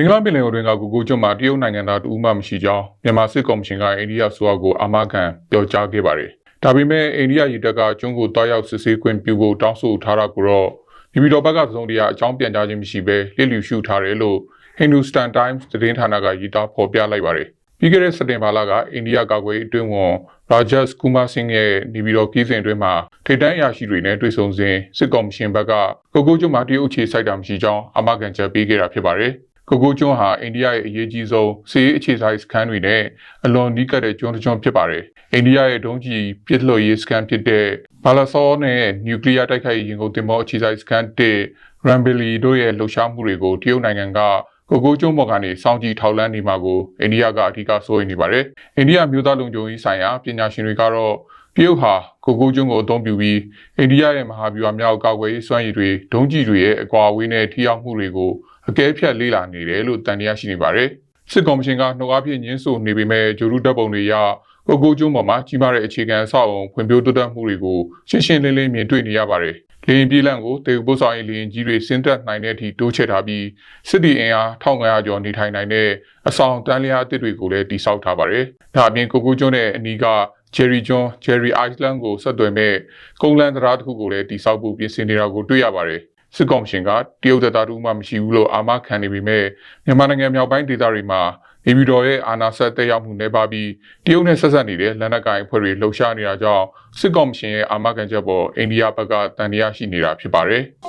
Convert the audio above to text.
မင်္ဂလာပင်လယ်အော်တွင်ကကိုကိုကျွန်းမှာတရုတ်နိုင်ငံသားတူမှမရှိကြောင်းမြန်မာစစ်ကော်မရှင်ကအိန္ဒိယဆိုအကိုအာမခံပြောကြားခဲ့ပါတယ်။ဒါပေမဲ့အိန္ဒိယရေတပ်ကကျွန်းကိုတွားရောက်စစ်ဆေးခွင့်ပြုဖို့တောင်းဆိုထားတာကိုတော့ဒီဗီဒီယိုဘက်ကသုံးတရားအကြောင်းပြန်ကြားခြင်းမရှိဘဲလစ်လျူရှုထားတယ်လို့ Hindustan Times သတင်းဌာနကရေးသားဖော်ပြလိုက်ပါတယ်။ပြီးခဲ့တဲ့စက်တင်ဘာလကအိန္ဒိယကာကွယ်ရေးအတွင်းဝန် Rajas Kumar Singh ရဲ့နေပြည်တော်ကီးစဉ်အတွင်းမှာထိပ်တန်းအရာရှိတွေနဲ့တွေ့ဆုံစဉ်စစ်ကော်မရှင်ဘက်ကကိုကိုကျွန်းမှာတရုတ်အခြေစိုက်တာမရှိကြောင်းအာမခံချက်ပေးခဲ့တာဖြစ်ပါတယ်။ ကိုကိုကျွန်းဟာအိန္ဒိယရဲ့အရေးကြီးဆုံးစီးရေးအခြေစိုက်စခန်းတွေနဲ့အလွန်နီးကပ်တဲ့ကျွန်းတစ်ကျွန်းဖြစ်ပါတယ်။အိန္ဒိယရဲ့ဒုံးကျည်ပစ်လွှတ်ရေးစခန်းဖြစ်တဲ့ဘာလာဆောနဲ့နျူကလ িয়ার တိုက်ခိုက်ရေးရင်ကုန်တင်မောအခြေစိုက်စခန်းတစ်ရမ်ဘီလီတို့ရဲ့လှုပ်ရှားမှုတွေကိုတရုတ်နိုင်ငံက ကိုကိုကျွန်းပေါ်ကနေစောင့်ကြည့်ထောက်လန်းနေမှာကိုအိန္ဒိယကအထူးကစိုးရိမ်နေပါတယ်။အိန္ဒိယမျိုးသားလုံခြုံရေးဆိုင်ရာပညာရှင်တွေကတော့တရုတ်ဟာကိုကိုကျွန်းကိုအသုံးပြုပြီးအိန္ဒိယရဲ့မဟာဗျူဟာမြောက်ကာကွယ်ရေးစွမ်းရည်တွေဒုံးကျည်တွေရဲ့အကွာအဝေးနဲ့ထိရောက်မှုတွေကိုအကဲဖြတ်လေ့လာနေတယ်လို့တန်တရားရှိနေပါတယ်။စစ်ကော်မရှင်ကနှုတ်အားဖြင့်ညှင်းဆိုနေပေမဲ့ဂျိုရူတပ်ပုံတွေရကိုကိုကျွန်းပေါ်မှာကြီးမားတဲ့အခြေခံအဆောက်အုံဖွံ့ဖြိုးတိုးတက်မှုတွေကိုရှင်းရှင်းလင်းလင်းမြင်တွေ့နေရပါတယ်။ လေရင်ပြေးလန့်ကိုတေပို့ဆောင်ရေးလေရင်ကြီးတွေဆင်းသက်နိုင်တဲ့အထိတိုးချဲ့ထားပြီးစစ်တီအင်အား1500ကျော်နေထိုင်နိုင်တဲ့အဆောင်တန်းလျားအသစ်တွေကိုလည်းတည်ဆောက်ထားပါတယ်။ဒါအပြင်ကိုကိုကျွန်းရဲ့အနီးက Jerry John Jerry Island ကိုဆက်သွယ်မဲ့ကုန်းလန်းတရားတစ်ခုကိုလည်းတည်ဆောက်ဖို့ပြင်ဆင်နေတာကိုတွေ့ရပါတယ်။စစ်ကောင်ရှင်ကတရုတ်တပ်သားတို့မှမရှိဘူးလို့အာမခံနေပေမဲ့မြန်မာနိုင်ငံမြောက်ပိုင်းဒေသတွေမှာ နေပြည်တော်ရဲ့အာဏာဆက်တက်ရောက်မှုနေပါပြီးတရုတ်နဲ့ဆက်ဆက်နေတဲ့လက်နက်ကိုင်အဖွဲ့တွေလှုပ်ရှားနေတာကြောင့်စစ်ကောင်ရှင်ရဲ့အာမခံချက်ပေါ်အိန္ဒိယဘက်ကတန်တရားရှိနေတာဖြစ်ပါတယ်။